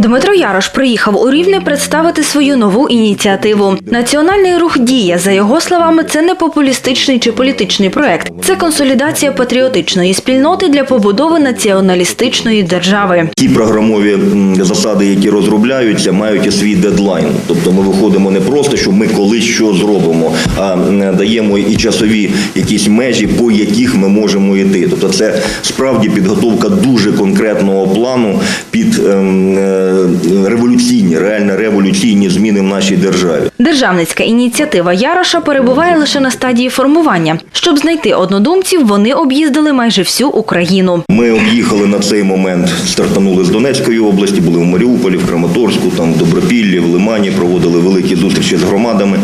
Дмитро Ярош приїхав у Рівне представити свою нову ініціативу. Національний рух дія, за його словами, це не популістичний чи політичний проект. Це консолідація патріотичної спільноти для побудови націоналістичної держави. Ті програмові засади, які розробляються, мають і свій дедлайн. Тобто ми виходимо не просто, що ми колись що зробимо, а даємо і часові якісь межі, по яких ми можемо йти. Тобто, це справді підготовка дуже конкретного плану під ем, е, революційні, реально революційні зміни в нашій державі. Державницька ініціатива Яроша перебуває лише на стадії формування. Щоб знайти однодумців, вони об'їздили майже всю Україну. Ми об'їхали на цей момент, стартанули з Донецької області, були в Маріуполі, в Краматорську, там в Добропіллі, в Лимані, проводили великі зустрічі з громадами,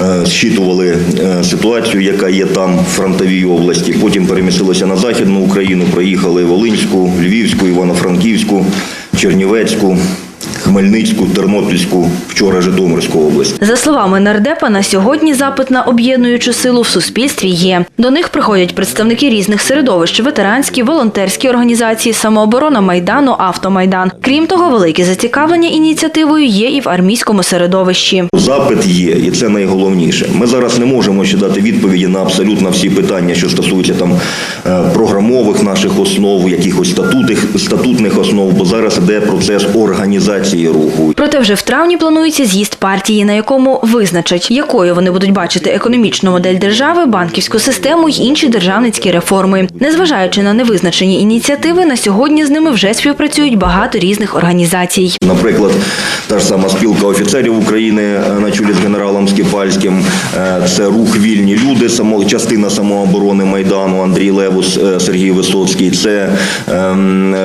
е, зчитували е, ситуацію, яка є там в фронтовій області. Потім перемістилися на Західну Україну, проїхали Волинську, Львівську, Івано-Франківську, Чернівецьку, Хмельницьку, Тернопільську, вчора Житомирську область. За словами нардепа, на сьогодні запит на об'єднуючу силу в суспільстві є. До них приходять представники різних середовищ, ветеранські, волонтерські організації, самооборона Майдану, Автомайдан. Крім того, велике зацікавлення ініціативою є і в армійському середовищі. Запит є, і це найголовніше. Ми зараз не можемо ще дати відповіді на абсолютно всі питання, що стосуються там е, програмових наших основ, якихось статутних, статутних основ, бо зараз іде процес організації руху. Проте вже в травні планується з'їзд партії, на якому визначать, якою вони будуть бачити економічну модель держави, банківську систему й інші державницькі реформи. Незважаючи на невизначені ініціативи, на сьогодні з ними вже співпрацюють багато різних організацій. Наприклад, та ж сама спілка офіцерів України е, на чолі з генералом Скіпальським, е, це рух вільні люди, частина самооборони Майдану Андрій Левус, е, Сергій Висоцький, це ем,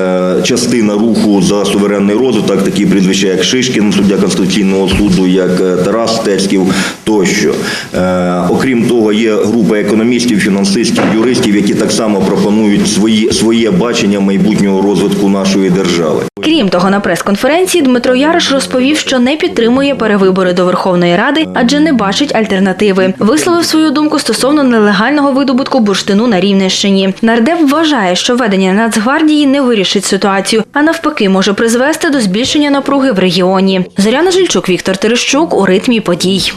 частина руху за суверенний розвиток, такі прізвища, як Шишкін, суддя Конституційного суду, як е, Тарас Стецьків тощо. Е, окрім того, є група економістів, фінансистів, юристів, які так само пропонують своє бачення майбутнього розвитку нашої держави. Крім того, на прес-конференції Дмитро Ярош розповів, що не підтримує перевибори до Верховної Ради, адже не бачить альтернативи. Висловив свою думку стосовно нелегального видобутку бурштину на Рівненщині. Нардеп вважає, що ведення Нацгвардії не вирішить ситуацію, а навпаки може призвести до збільшення напруги в регіоні. Зоряна Жильчук, Віктор Терещук у ритмі подій.